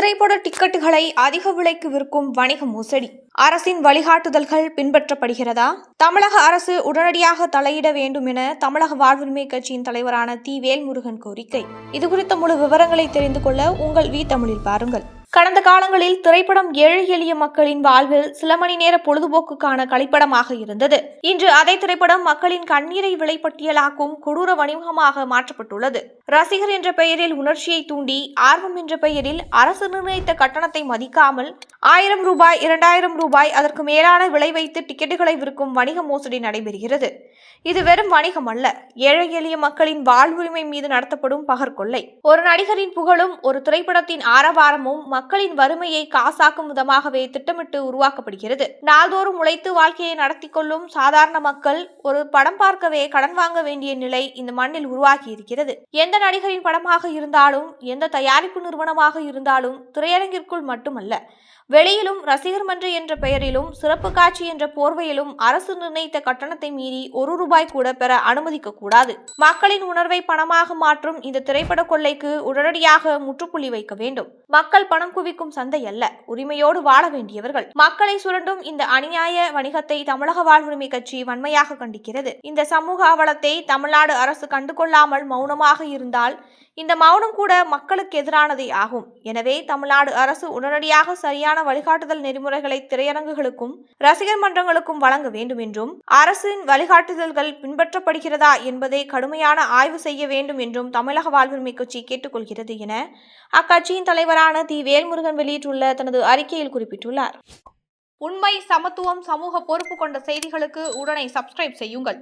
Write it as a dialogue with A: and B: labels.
A: திரைப்பட டிக்கெட்டுகளை அதிக விலைக்கு விற்கும் வணிக மோசடி. அரசின் வழிகாட்டுதல்கள் பின்பற்றப்படுகிறதா? தமிழக அரசு உடனடியாக தலையிட வேண்டும் என தமிழக வாழ்வுரிமை கட்சியின் தலைவரான தி. வேல்முருகன் கோரிக்கை. இதுகுறித்த முழு விவரங்களை தெரிந்து கொள்ள உங்கள் வி தமிழில் பாருங்கள். கடந்த காலங்களில் திரைப்படம் ஏழை எளிய மக்களின் வாழ்வில் சில மணி நேர பொழுதுபோக்குக்கான கலைப்படமாக இருந்தது. இன்று அதே திரைப்படம் மக்களின் கண்ணீரை விலைப்பட்டியலாக்கும் கொடூர வணிகமாக மாற்றப்பட்டுள்ளது. ரசிகர் என்ற பெயரில் உணர்ச்சியை தூண்டி ஆர்வம் என்ற பெயரில் அரசு நிர்ணயித்த கட்டணத்தை மதிக்காமல் ஆயிரம் ரூபாய் இரண்டாயிரம் ரூபாய் அதற்கு மேலான விலை வைத்து டிக்கெட்டுகளை விற்கும் வணிக மோசடி நடைபெறுகிறது. இது வெறும் வணிகம் அல்ல. ஏழை எளிய மக்களின் வாழ்வுரிமை மீது நடத்தப்படும் பகற்கொள்ளை. ஒரு நடிகரின் புகழும் ஒரு திரைப்படத்தின் ஆரவாரமும் மக்களின் வறுமையை காசாக்கும் விதமாகவே திட்டமிட்டு உருவாக்கப்படுகிறது. நாள்தோறும் உழைத்து வாழ்க்கையை நடத்தி கொள்ளும் சாதாரண மக்கள் ஒரு படம் பார்க்கவே கடன் வாங்க வேண்டிய நிலை இந்த மண்ணில் உருவாகி இருக்கிறது. எந்த நடிகரின் படமாக இருந்தாலும் எந்த தயாரிப்பு நிறுவனமாக இருந்தாலும் திரையரங்கிற்குள் மட்டுமல்ல வெளியிலும் ரசிகர் மன்ற என்ற பெயரிலும் சிறப்பு காட்சி என்ற போர்வையிலும் அரசு நிர்ணயித்த கட்டணத்தை மீறி ஒரு ரூபாய் கூட பெற அனுமதிக்க கூடாது. மக்களின் உணர்வை பணமாக மாற்றும் இந்த திரைப்பட கொள்ளைக்கு உடனடியாக முற்றுப்புள்ளி வைக்க வேண்டும். மக்கள் பணம் குவிக்கும் சந்தை அல்ல. உரிமையோடு வாழ வேண்டியவர்கள். மக்களை சுரண்டும் இந்த அநியாய வணிகத்தை தமிழக வாழ்வுரிமை கட்சி வன்மையாக கண்டிக்கிறது. இந்த சமூக அவலத்தை தமிழ்நாடு அரசு கண்டுகொள்ளாமல் மௌனமாக இருந்தால் இந்த மௌனம் கூட மக்களுக்கு எதிரானதே ஆகும். எனவே தமிழ்நாடு அரசு உடனடியாக சரியான வழிகாட்டுதல் நெறிமுறைகளை திரையரங்குகளுக்கும் ரசிகர் மன்றங்களுக்கும் வழங்க வேண்டும் என்றும் அரசின் வழிகாட்டுதல்கள் பின்பற்றப்படுகிறதா என்பதை கடுமையான ஆய்வு செய்ய வேண்டும் என்றும் தமிழக வாழ்வுரிமை கட்சி கேட்டுக்கொள்கிறது என அக்கட்சியின் தலைவரான தி. வேல்முருகன் வெளியிட்டுள்ள தனது அறிக்கையில் குறிப்பிட்டுள்ளார். உண்மை சமத்துவம் சமூக பொறுப்பு கொண்ட செய்திகளுக்கு உடனே சப்ஸ்கிரைப் செய்யுங்கள்.